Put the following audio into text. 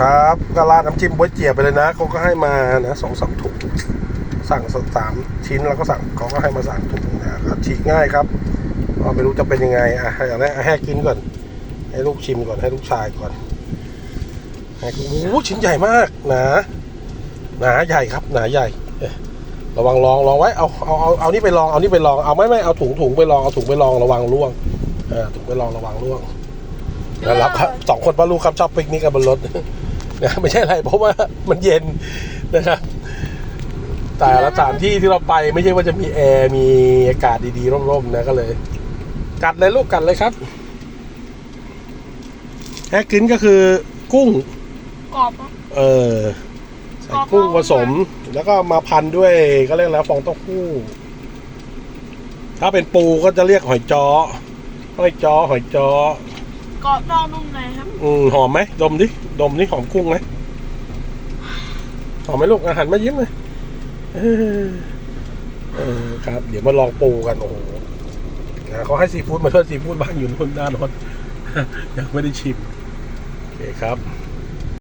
ครับก็ราดน้ำจิ้มบ๊วยเจียบไปเลยนะเขาก็ให้มานะสองสามถุงสั่งสามชิ้นแล้วก็สั่งเขาก็ให้มาสั่งถุงนะครับฉีกง่ายครับก็ไม่รู้จะเป็นยังไงอะให้เอาให้ให้กินก่อน ให้ลูกชิมก่อนให้ลูกชายก่อนให้โอ้ชิ้นใหญ่มากหนาหนาใหญ่ครับหนาใหญ่ระวังลองลองไว้เอาเอาเอาเอานี่ไปลองเอานี่ไปลองเอาไม่ไม่เอาถุงถุงไปลองเอาถุงไปลองระวังร่วงเออถุงไปลองระวังร่วงแล้วรับครับสองคนป้าลูกครับชอบปิกนิกกันบนรถ นะไม่ใช่อะไรเพราะว่ามันเย็นนะครับแต่ละสถานที่ที่เราไปไม่ใช่ว่าจะมีแอร์มีอากาศดีๆร่มๆนะก็เลย กัดเลยลูกกัดเลยครับแฮกกินก็คือกุ้งกรอบปะเออใส่กุ้งผสม แล้วก็มาพันด้วยก็เรียกแล้วฟองเต้าหู้ ถ้าเป็นปูก็จะเรียกหอยจ้อหอยจ้อหอยจ้อ กรอบนอกนุ่มในครับ อืมหอมไหมดมดิดมนี่หอมกุ้งไหมหอมไหมลูกอาหารมายิ้มเลยเออเออครับ เดี๋ยวมาลองปูกันโอ้โหนะเขาให้ซีฟู้ดมาด้วยซีฟู้ดบ้างอยู่นู่นด้านโน้นยังไม่ได้ชิมโอเคครับ